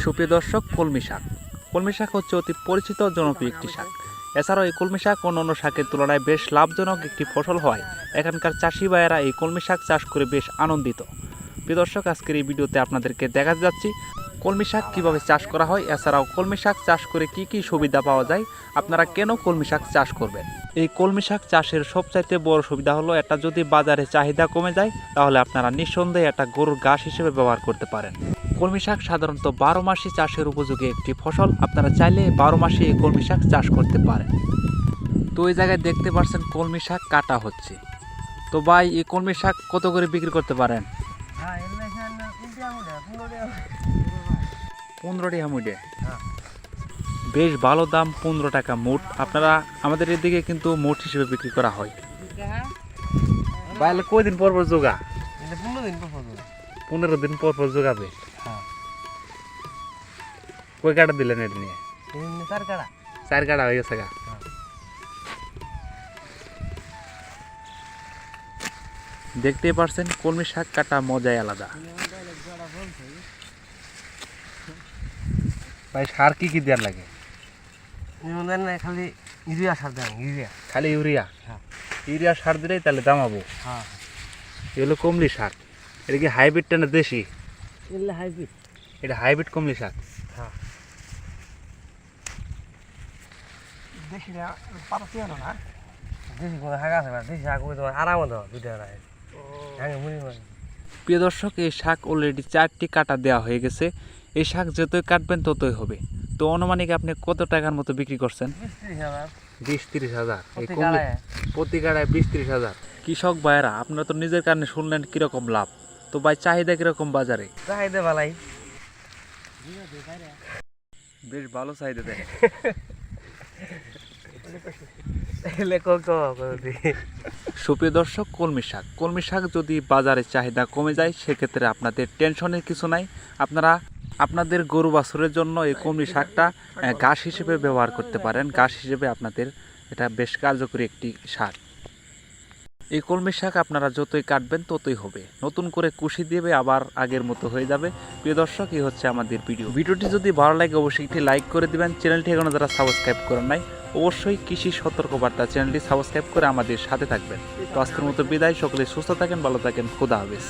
সুপ্রিয় দর্শক, কলমি শাক। কলমি শাক হচ্ছে অতি পরিচিত জনপ্রিয় একটি শাক। এছাড়াও এই কলমি শাক অন্যান্য শাকের তুলনায় বেশ লাভজনক একটি ফসল হয়। এখানকার চাষি ভাইয়েরা এই কলমি শাক চাষ করে বেশ আনন্দিত। প্রিয় দর্শক, আজকের এই ভিডিওতে আপনাদেরকে দেখাতে যাচ্ছি কলমি শাক কীভাবে চাষ করা হয়। এছাড়াও কলমি শাক চাষ করে কি কি সুবিধা পাওয়া যায়? আপনারা কেন কলমি শাক চাষ করবেন? এই কলমি শাক চাষের সবচাইতে বড় সুবিধা হলো, এটা যদি বাজারে চাহিদা কমে যায়, তাহলে আপনারা নিঃসন্দেহে এটা গরুর ঘাস হিসেবে ব্যবহার করতে পারেন। কলমি শাক সাধারণত বারো মাসই চাষের উপযোগী একটি ফসল। আপনারা চাইলে বারো মাসে এই কলমি শাক চাষ করতে পারেন। তো এই জায়গায় দেখতে পাচ্ছেন কলমি শাক কাটা হচ্ছে। তো ভাই এই কলমি শাক কত করে বিক্রি করতে পারেন? পনেরো টাকা মুটে হ্যাঁ। বেশ ভালো দাম পনেরো টাকা মুট। আপনারা আমাদের এদিকে কিন্তু মুট হিসেবে বিক্রি করা হয়। কয়দিন পর পর যোগা। পনেরো দিন পর পর যোগাবে। কই কাটা দিলেন এটা নিয়ে? চার কাড়া। চার কাটা হয়ে গেছে গা। দেখতেই পারছেন কলমি শাক কাটা মজাই আলাদা। ভাই সার কি কি দেওয়ার লাগে? খালি ইউরিয়া সার দেন ইউরিয়া। খালি ইউরিয়া? হ্যাঁ। ইউরিয়া সার দিলেই তাহলে দামাবো হ্যাঁ। এগুলো কমলি শাক। এটা কি হাইব্রিডটা না দেশি? এগুলো হাইব্রিড। এটা হাইব্রিড কমলি শাক। হ্যাঁ দেশি পাতা না। না দেশি কোনো শাক আছে না দেশি শাক ওই তোমার আরাম দাও দুইটা রায়। হ্যাঁ মুড়ি প্রিয় দর্শক এই শাক অলরেডি চারটি কাটা দেওয়া হয়ে গেছে। এই শাক যতই কাটবেন ততই হবে। তো অনুমানিক আপনি কত টাকার মতো বিক্রি করছেন? বিশ ত্রিশ হাজার। প্রতি গাড়ায় বিশ তিরিশ হাজার। কৃষক ভাইয়েরা আপনারা তো নিজের কারণে শুনলেন কীরকম লাভ। তো ভাই চাহিদা কীরকম বাজারে? চাহিদা বালাই বেশ ভালো চাহিদা দেয় সুপ্রিয় দর্শক, কলমি শাক। কলমি শাক যদি বাজারে চাহিদা কমে যায়, সেক্ষেত্রে আপনাদের টেনশনের কিছু নাই। আপনারা আপনাদের গরু বাছুরের জন্য এই কলমি শাকটা ঘাস হিসেবে ব্যবহার করতে পারেন। ঘাস হিসেবে আপনাদের এটা বেশ কার্যকরী একটি শাক এই কলমি শাক আপনারা যতই কাটবেন ততই হবে। নতুন করে কুশি দেবে, আবার আগের মতো হয়ে যাবে। প্রিয় দর্শক, এই হচ্ছে আমাদের ভিডিও। ভিডিওটি যদি ভালো লাগে, অবশ্যই একটি লাইক করে দেবেন। চ্যানেলটি এখনও যারা সাবস্ক্রাইব করেন নাই, অবশ্যই কৃষি সতর্কবার্তা চ্যানেলটি সাবস্ক্রাইব করে আমাদের সাথে থাকবেন। তো আজকের মতো বিদায়। সকলে সুস্থ থাকেন, ভালো থাকেন। খোদা হাফেজ।